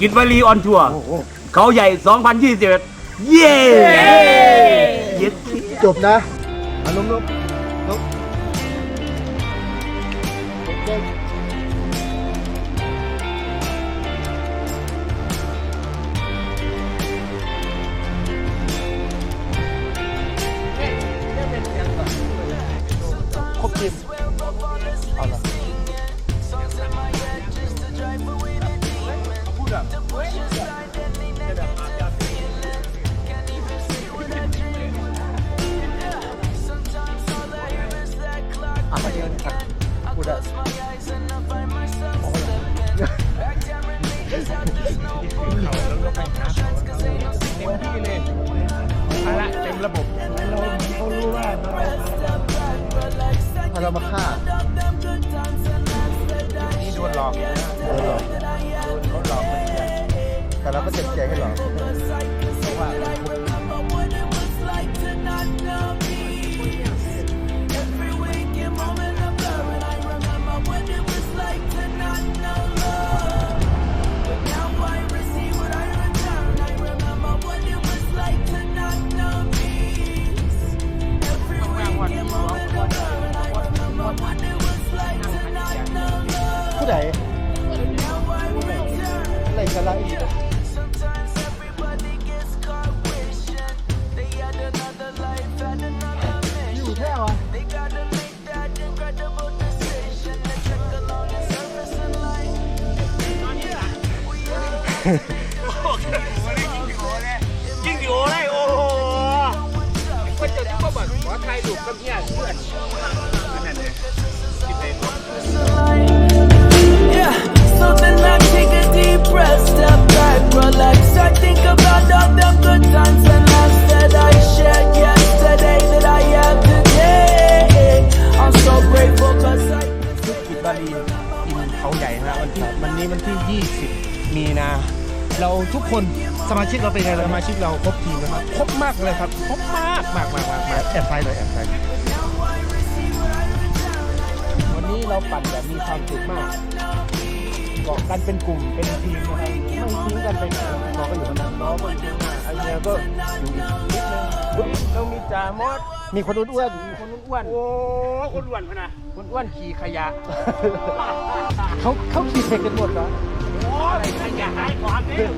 กินวลีออนทัวร์โอ้โหเขาใหญ่ 2021 เย้เย็ดจบนะอาล้มล้มล้ม เรามาฆ่านี่โดนหลอกนะโดนหลอกโดนเขาหลอกมันเนี่ยแต่เราก็เจ็บใจให้หลอกเพราะว่า ผู้ใดอะไรกันล่ะอยู่แท้วะยิ่งดีโอได้โอ้โหก็จะก็บอกขอถ่ายรูปกับเนี่ยเพื่อน วันที่วันนี้วันที่ 20 มีนา เราทุกคนสมาชิกเราเป็นไงสมาชิกเราครบทีมนะครับ ครบมากเลยครับ ครบมากมากมากมากมากแอบไฟเลยแอบไฟวั นนี้เราปั่นแบบมีความสุขมากเกาะกันเป็นกลุ่มเป็นทีมนะครับไม่ทิ้งกันไปไหนน้องก็อยู่คนนั้นน้องก็อยู่ข้างหน้าไอเนียก็อยู่อีกนิดนึงเรามีจ่ามดมีคนอ้วนมีคนอ้วนโอ้คนอ้วนพะนะคนอ้วนขี่ขยะๆเขาเขาขี่เพกกันหมดเหรอโอ้ยขยะหายความเนี่ย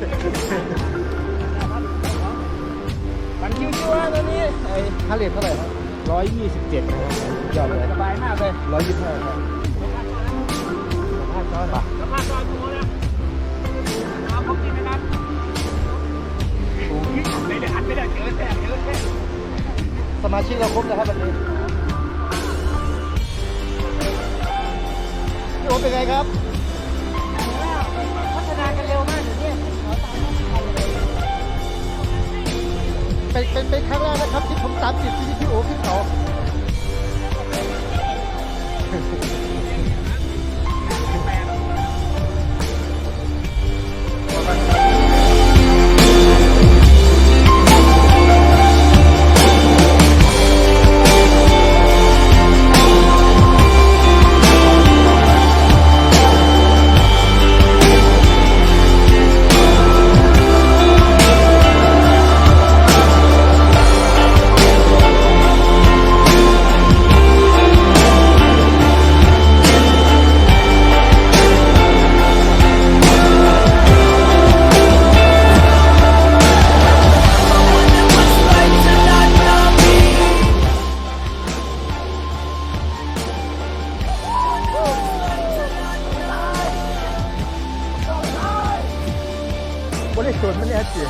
ปั่นชิวๆนะตอนนี้ไอ้ค่าเรทเท่าไหร่ครับ ร้อยยี่สิบเจ็ดนะครับยอดเลยสบายมากเลยร้อยยี่สิบห้าครับถ้าซ้อนปะแล้วพาซอยตัวนะเอาพวกกินนะครับไม่ได้หันไม่ได้เจอแท้เจอแท้สมาชิกเราครบนะครับวันนี้พี่โอเป็นไงครับ เป็นเป็นเป็นครั้งแรกนะครับที่ผมตามติดที่พี่โอขึ้นเขา บริสุทธิ์มันแน่จีซ้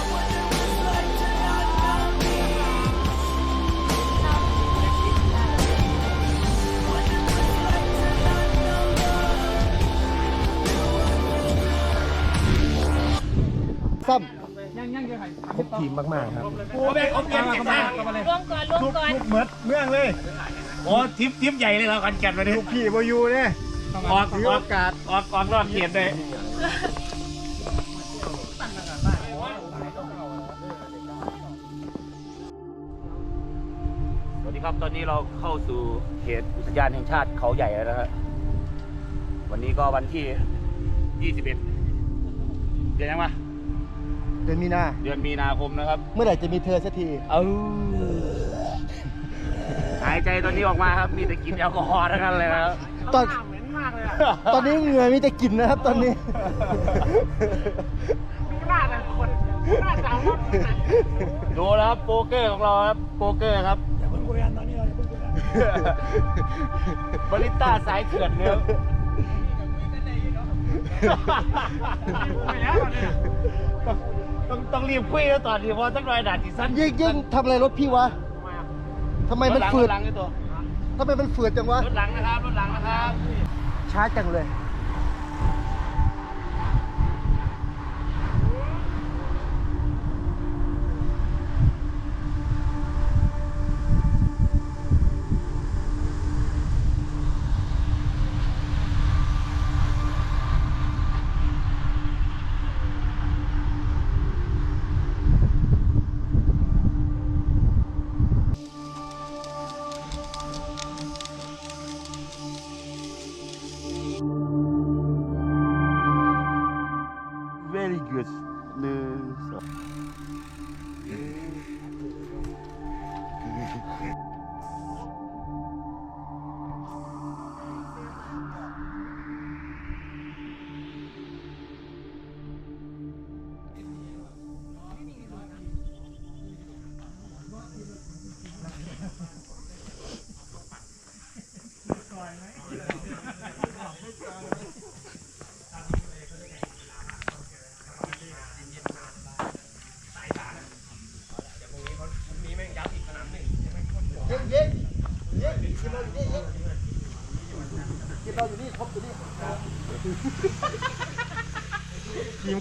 ครบทีมมาก ๆ ครับโอ้แม่งเอาเปลี่ยนกันมากรวมก่อนรวมก่อนเมือดเมืองเลยโอ้ทิปทิปใหญ่เลยเรากันกันมาเนี่ยำพี่บอยูเนี่ยออกถือออโอกกาสออกออกรอบเขียนเลย ครับตอนนี้เราเข้าสู่เขตอุทยานแห่งชาติเขาใหญ่แล้วนะฮะวันนี้ก็วันที่ 21เดืดือนยังวะเดือนมีนา เดือนมีนาคมนะครับ เมื่อไหร่จะมีเธอสักทีเออหายใจตอนนี้ออกมาครับมีแต่กินแอลกอฮอล์ทั้งนั้นเลยนะครับตอนตอนนี้เหงื่อมีแต่กลิ่นนะครับ ตอนนี้ดูแล้วครับโป๊กเกอร์ของเราครับโป๊กเกอร์ครับ อย่าเพิ่งคุยกันบริต้าสายเถื่อนเนี่ยต้องต้องรีบคุยแล้วตอนนี้เพราะต้องรอยด่าจีสั้นยิ่งยิ่งทำอะไรรถพี่วะทำไมมันรถหลังฝืรดถหลังไอ้ตัวทำไมมันฝืดจังวะรถหลังนะครับรถหลังนะครับช้าจังเลย Davis.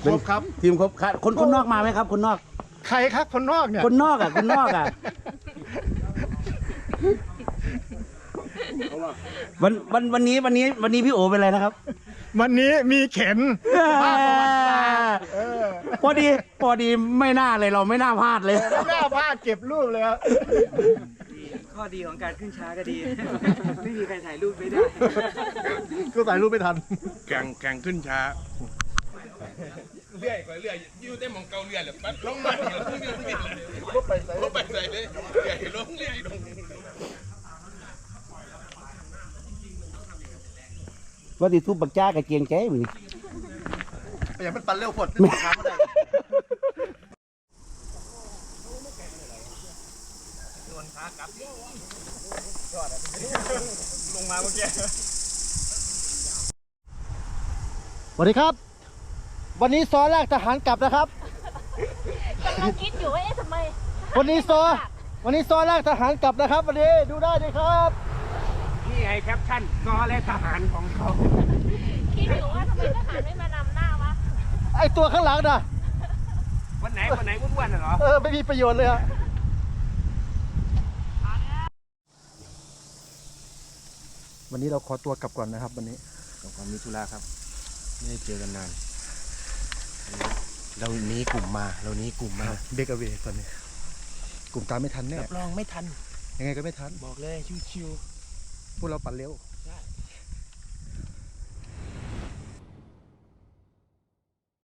ครบครับ ทีมครบครับคนคนนอกมาไหมครับ คนนอก ใครครับคนนอกเนี่ย คนนอกอะคนนอกอะวันวันวันนี้วันนี้วันนี้พี่โอเป็นอะไรนะครับ วันนี้มีเข็นพอดีพอดีไม่น่าเลยเราไม่น่าพลาดเลยหน้าผ้าเก็บรูปเลยครับข้อดีของการขึ้นช้าก็ดี ไม่มีใครถ่ายรูปไม่ได้ก็ถ่ายรูปไม่ทันแข่งแข่งขึ้นช้า เรื่อยกว่าเรื่อยอยู่ได้มองเกาเรื่อยเลยปั๊บลงมาเดี๋ยวขึ้นเรื่อยเลยรถไปใส่รถไปใส่เลยใหญ่ลงเรื่อยลงว่าติทุบบักจ้ากับเกียงแก้มืออย่ามันปันเร็วผดไม่ทำอะไรลงมาเมื่อกี้สวัสดีครับ วันนี้ซอลากทหารกลับนะครับ กำลังคิดอยู่ว่าเอ๊ะทำไมวันนี้ซอ วันนี้ซอลากทหารกลับนะครับ วันนี้ดูได้เลยครับนี่ไงแคปชั่นกอและทหารของเขาคิดอยู่ว่าทำไมทหารไม่มานำหน้าวะไอตัวข้างหลังน่ะวันไหนวันไหนอ้วนๆน่ะเหรอเออไม่มีประโยชน์เลยอะวันนี้เราขอตัวกลับก่อนนะครับ วันนี้ความมิถุระครับ ไม่ได้เจอกันนาน เราหนี้กลุ่มมาเราหนี้กลุ่มมาเบรกเวตอนนี้ กลุ่มตามไม่ทันแน่รับรองไม่ทัน ยังไงก็ไม่ทัน บอกเลยชิวพวกเราปั่นเร็วๆ